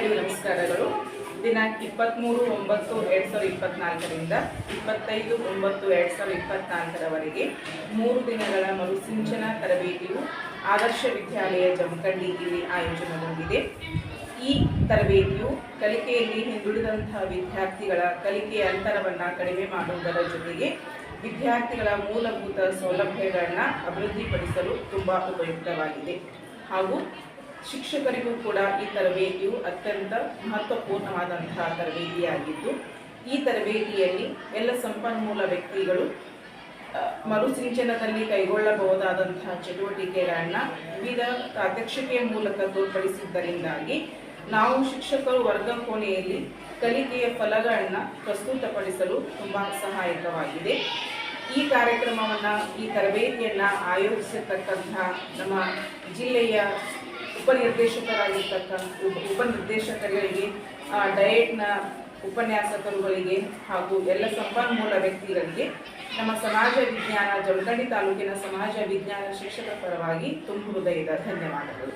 ಎಲ್ಲರಿಗೂ ನಮಸ್ಕಾರಗಳು. ದಿನಾಂಕ ಇಪ್ಪತ್ತ್ಮೂರು ಒಂಬತ್ತು ಎರಡು ಸಾವಿರದ ಇಪ್ಪತ್ತ್ನಾಲ್ಕರಿಂದ ಇಪ್ಪತ್ತೈದು ಒಂಬತ್ತು ಎರಡು ಸಾವಿರದ ಇಪ್ಪತ್ತ್ನಾಲ್ಕರವರೆಗೆ ಮೂರು ದಿನಗಳ ಮರುಸಿಂಚನ ತರಬೇತಿಯು ಆದರ್ಶ ವಿದ್ಯಾಲಯ ಜಮಖಂಡಿ ಇಲ್ಲಿ ಆಯೋಜನೆಗೊಂಡಿದೆ. ಈ ತರಬೇತಿಯು ಕಲಿಕೆಯಲ್ಲಿ ಹಿಂದುಳಿದಂತಹ ವಿದ್ಯಾರ್ಥಿಗಳ ಕಲಿಕೆಯ ಅಂತರವನ್ನು ಕಡಿಮೆ ಮಾಡುವುದರ ಜೊತೆಗೆ ವಿದ್ಯಾರ್ಥಿಗಳ ಮೂಲಭೂತ ಸೌಲಭ್ಯಗಳನ್ನು ಅಭಿವೃದ್ಧಿಪಡಿಸಲು ತುಂಬ ಉಪಯುಕ್ತವಾಗಿದೆ. ಹಾಗೂ ಶಿಕ್ಷಕರಿಗೂ ಕೂಡ ಈ ತರಬೇತಿಯು ಅತ್ಯಂತ ಮಹತ್ವಪೂರ್ಣವಾದಂತಹ ತರಬೇತಿಯಾಗಿದ್ದು, ಈ ತರಬೇತಿಯಲ್ಲಿ ಎಲ್ಲ ಸಂಪನ್ಮೂಲ ವ್ಯಕ್ತಿಗಳು ಮರುಸಿಂಚನದಲ್ಲಿ ಕೈಗೊಳ್ಳಬಹುದಾದಂತಹ ಚಟುವಟಿಕೆಗಳನ್ನು ವಿವಿಧ ಪ್ರಾತ್ಯಕ್ಷಿಕೆಯ ಮೂಲಕ ತೋರ್ಪಡಿಸಿದ್ದರಿಂದಾಗಿ ನಾವು ಶಿಕ್ಷಕರು ವರ್ಗ ಕೋಣೆಯಲ್ಲಿ ಕಲಿಕೆಯ ಫಲಗಳನ್ನು ಪ್ರಸ್ತುತಪಡಿಸಲು ತುಂಬ ಸಹಾಯಕವಾಗಿದೆ. ಈ ಕಾರ್ಯಕ್ರಮವನ್ನು, ಈ ತರಬೇತಿಯನ್ನು ಆಯೋಜಿಸಿರ್ತಕ್ಕಂತಹ ನಮ್ಮ ಜಿಲ್ಲೆಯ ಉಪನಿರ್ದೇಶಕರಾಗಿರ್ತಕ್ಕಂಥ, ಉಪ, ಉಪನಿರ್ದೇಶಕರಿಗೆ ಡಯಟ್ನ ಉಪನ್ಯಾಸಕರುಗಳಿಗೆ ಹಾಗೂ ಎಲ್ಲ ಸಂಪನ್ಮೂಲ ವ್ಯಕ್ತಿಗಳಿಗೆ ನಮ್ಮ ಸಮಾಜ ವಿಜ್ಞಾನ ಜಮಖಂಡಿ ತಾಲೂಕಿನ ಸಮಾಜ ವಿಜ್ಞಾನ ಶಿಕ್ಷಕ ಪರವಾಗಿ ತುಂಬ ಹೃದಯದ ಧನ್ಯವಾದಗಳು.